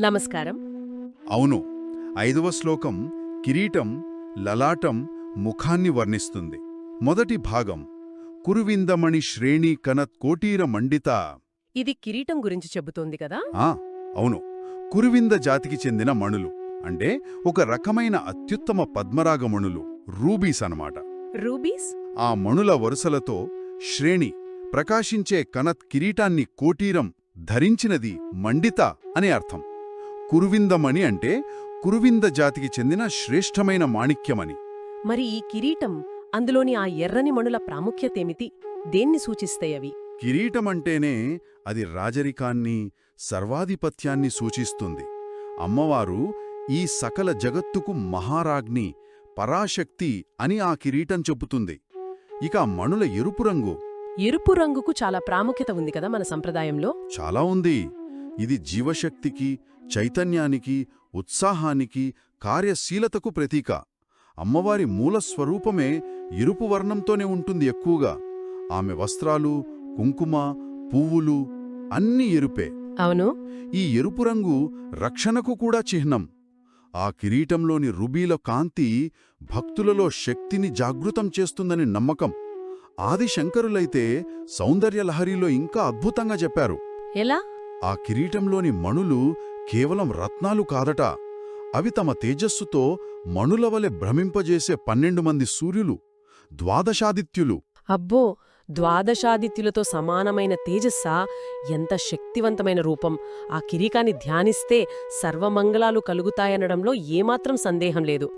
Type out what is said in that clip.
నమస్కారం. అవును ఐదవ శ్లోకం కిరీటం లలాటం ముఖాన్ని వర్ణిస్తుంది. మొదటి భాగం కురువిందమణి శ్రేణి కనత్ కోటీర మండిత. ఇది కిరీటం గురించి చెబుతోంది కదా? ఆ అవును. కురువింద జాతికి చెందిన మణులు అంటే ఒక రకమైన అత్యుత్తమ పద్మరాగమణులు రూబీస్ అన్నమాట. రూబీస్? ఆ మణుల వరుసలతో శ్రేణి ప్రకాశించే కనత్ కిరీటాన్ని కోటీరం ధరించినది మండిత అని అర్థం. కురువిందమణి అంటే కురువింద జాతికి చెందిన శ్రేష్టమైన మాణిక్యమని మరి ఈ కిరీటం అందులోని ఆ ఎర్రని మణుల ప్రాముఖ్యతేమిటి? దేన్ని సూచిస్తాయి అవి? కిరీటమంటేనే అది రాజరికాన్ని సర్వాధిపత్యాన్ని సూచిస్తుంది. అమ్మవారు ఈ సకల జగత్తుకు మహారాజ్ఞి పరాశక్తి అని ఆ కిరీటం చెబుతుంది. ఇక మణుల ఎరుపు రంగు. ఎరుపు రంగుకు చాలా ప్రాముఖ్యత ఉంది కదా మన సంప్రదాయంలో? చాలా ఉంది. ఇది జీవశక్తికి చైతన్యానికి ఉత్సాహానికి కార్యశీలతకు ప్రతీక. అమ్మవారి మూల స్వరూపమే ఎరుపు వర్ణంతోనే ఉంటుంది ఎక్కువగా. ఆమె వస్త్రాలు కుంకుమ పువ్వులు అన్నీ ఎరుపే. అవును. ఈ ఎరుపు రంగు రక్షణకు కూడా చిహ్నం. ఆ కిరీటంలోని రుబీల కాంతి భక్తులలో శక్తిని జాగృతం చేస్తుందని నమ్మకం. ఆది శంకరులైతే సౌందర్యలహరిలో ఇంకా అద్భుతంగా చెప్పారు. ఎలా? ఆ కిరీటంలోని మణులు కేవలం రత్నాలు కాదట. అవి తమ తేజస్సుతో మణుల వలె భ్రమింపజేసే పన్నెండు మంది సూర్యులు ద్వాదశాదిత్యులు. అబ్బో! ద్వాదశాదిత్యులతో సమానమైన తేజస్సా? ఎంత శక్తివంతమైన రూపం. ఆ కిరీకాన్ని ధ్యానిస్తే సర్వమంగళాలు కలుగుతాయనడంలో ఏమాత్రం సందేహం లేదు.